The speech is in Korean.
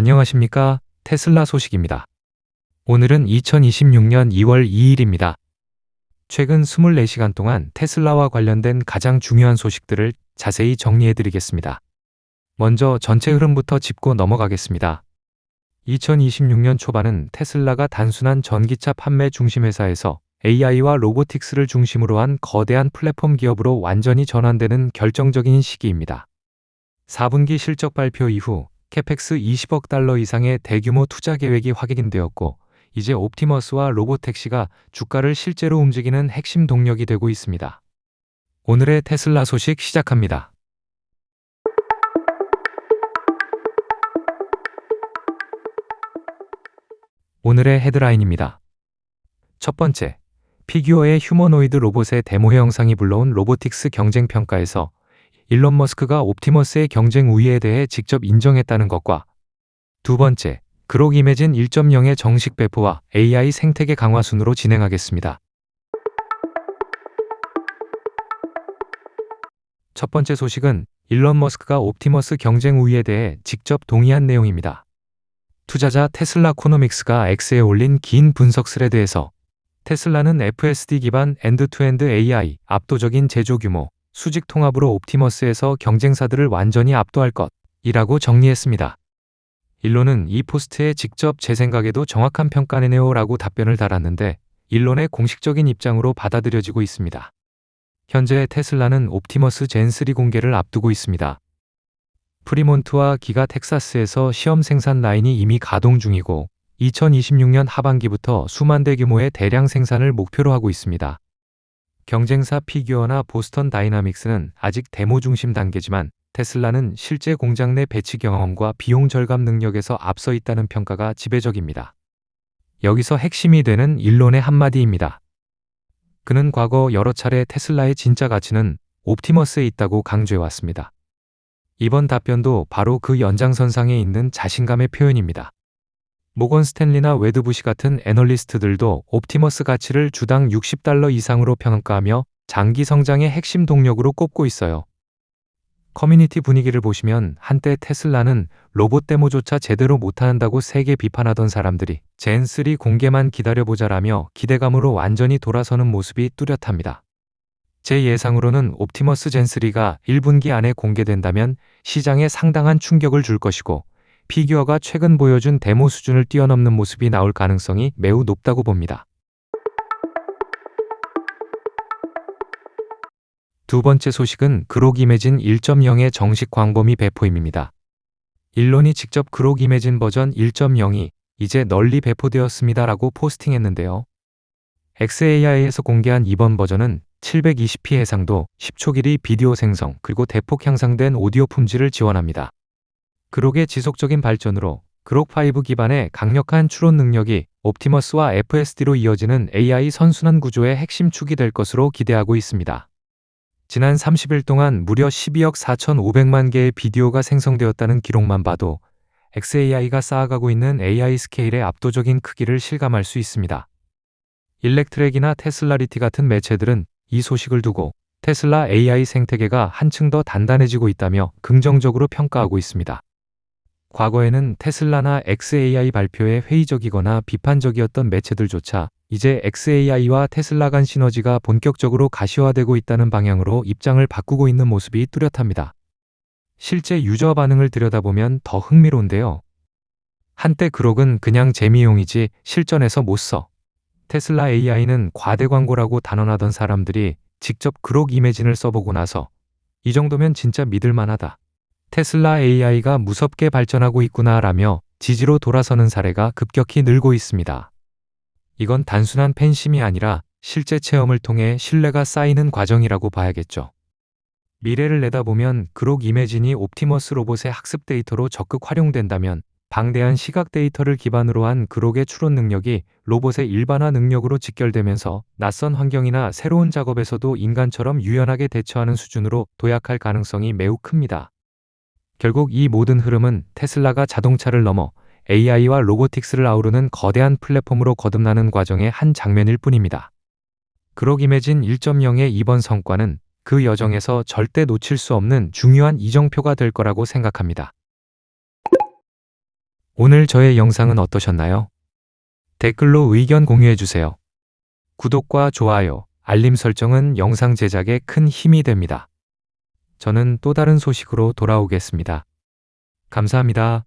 안녕하십니까? 테슬라 소식입니다. 오늘은 2026년 2월 2일입니다. 최근 24시간 동안 테슬라와 관련된 가장 중요한 소식들을 자세히 정리해 드리겠습니다. 먼저 전체 흐름부터 짚고 넘어가겠습니다. 2026년 초반은 테슬라가 단순한 전기차 판매 중심 회사에서 AI와 로보틱스를 중심으로 한 거대한 플랫폼 기업으로 완전히 전환되는 결정적인 시기입니다. 4분기 실적 발표 이후 캐펙스 20억 달러 이상의 대규모 투자 계획이 확인되었고 이제 옵티머스와 로보택시가 주가를 실제로 움직이는 핵심 동력이 되고 있습니다. 오늘의 테슬라 소식 시작합니다. 오늘의 헤드라인입니다. 첫 번째, 피규어의 휴머노이드 로봇의 데모 영상이 불러온 로보틱스 경쟁 평가에서 일론 머스크가 옵티머스의 경쟁 우위에 대해 직접 인정했다는 것과 두 번째, 그록 이매진 1.0의 정식 배포와 AI 생태계 강화 순으로 진행하겠습니다. 첫 번째 소식은 일론 머스크가 옵티머스 경쟁 우위에 대해 직접 동의한 내용입니다. 투자자 테슬라 코노믹스가 X에 올린 긴 분석 스레드에서 테슬라는 FSD 기반 엔드투엔드 AI 압도적인 제조 규모, 수직 통합으로 옵티머스에서 경쟁사들을 완전히 압도할 것이라고 정리했습니다. 일론은 이 포스트에 직접 제 생각에도 정확한 평가네요 라고 답변을 달았는데 일론의 공식적인 입장으로 받아들여지고 있습니다. 현재 테슬라는 옵티머스 젠3 공개를 앞두고 있습니다. 프리몬트와 기가 텍사스에서 시험 생산 라인이 이미 가동 중이고 2026년 하반기부터 수만 대 규모의 대량 생산을 목표로 하고 있습니다. 경쟁사 피규어나 보스턴 다이나믹스는 아직 데모 중심 단계지만 테슬라는 실제 공장 내 배치 경험과 비용 절감 능력에서 앞서 있다는 평가가 지배적입니다. 여기서 핵심이 되는 일론의 한마디입니다. 그는 과거 여러 차례 테슬라의 진짜 가치는 옵티머스에 있다고 강조해왔습니다. 이번 답변도 바로 그 연장선상에 있는 자신감의 표현입니다. 모건 스탠리나 웨드부시 같은 애널리스트들도 옵티머스 가치를 주당 60달러 이상으로 평가하며 장기 성장의 핵심 동력으로 꼽고 있어요. 커뮤니티 분위기를 보시면 한때 테슬라는 로봇 데모조차 제대로 못한다고 세게 비판하던 사람들이 젠3 공개만 기다려보자라며 기대감으로 완전히 돌아서는 모습이 뚜렷합니다. 제 예상으로는 옵티머스 젠3가 1분기 안에 공개된다면 시장에 상당한 충격을 줄 것이고 피규어가 최근 보여준 데모 수준을 뛰어넘는 모습이 나올 가능성이 매우 높다고 봅니다. 두 번째 소식은 그록 이매진 1.0의 정식 광범위 배포임입니다. 일론이 직접 그록 이매진 버전 1.0이 이제 널리 배포되었습니다라고 포스팅했는데요. XAI에서 공개한 이번 버전은 720p 해상도, 10초 길이 비디오 생성, 그리고 대폭 향상된 오디오 품질을 지원합니다. 그록의 지속적인 발전으로 그록5 기반의 강력한 추론 능력이 옵티머스와 FSD로 이어지는 AI 선순환 구조의 핵심 축이 될 것으로 기대하고 있습니다. 지난 30일 동안 무려 12억 4,500만 개의 비디오가 생성되었다는 기록만 봐도 XAI가 쌓아가고 있는 AI 스케일의 압도적인 크기를 실감할 수 있습니다. 일렉트랙이나 테슬라리티 같은 매체들은 이 소식을 두고 테슬라 AI 생태계가 한층 더 단단해지고 있다며 긍정적으로 평가하고 있습니다. 과거에는 테슬라나 XAI 발표에 회의적이거나 비판적이었던 매체들조차 이제 XAI와 테슬라 간 시너지가 본격적으로 가시화되고 있다는 방향으로 입장을 바꾸고 있는 모습이 뚜렷합니다. 실제 유저 반응을 들여다보면 더 흥미로운데요. 한때 그록은 그냥 재미용이지 실전에서 못 써. 테슬라 AI는 과대 광고라고 단언하던 사람들이 직접 그록 이매진을 써보고 나서 이 정도면 진짜 믿을 만하다. 테슬라 AI가 무섭게 발전하고 있구나라며 지지로 돌아서는 사례가 급격히 늘고 있습니다. 이건 단순한 팬심이 아니라 실제 체험을 통해 신뢰가 쌓이는 과정이라고 봐야겠죠. 미래를 내다보면 그록 이매진이 옵티머스 로봇의 학습 데이터로 적극 활용된다면 방대한 시각 데이터를 기반으로 한 그록의 추론 능력이 로봇의 일반화 능력으로 직결되면서 낯선 환경이나 새로운 작업에서도 인간처럼 유연하게 대처하는 수준으로 도약할 가능성이 매우 큽니다. 결국 이 모든 흐름은 테슬라가 자동차를 넘어 AI와 로보틱스를 아우르는 거대한 플랫폼으로 거듭나는 과정의 한 장면일 뿐입니다. 그로김해진 1.0의 이번 성과는 그 여정에서 절대 놓칠 수 없는 중요한 이정표가 될 거라고 생각합니다. 오늘 저의 영상은 어떠셨나요? 댓글로 의견 공유해주세요. 구독과 좋아요, 알림 설정은 영상 제작에 큰 힘이 됩니다. 저는 또 다른 소식으로 돌아오겠습니다. 감사합니다.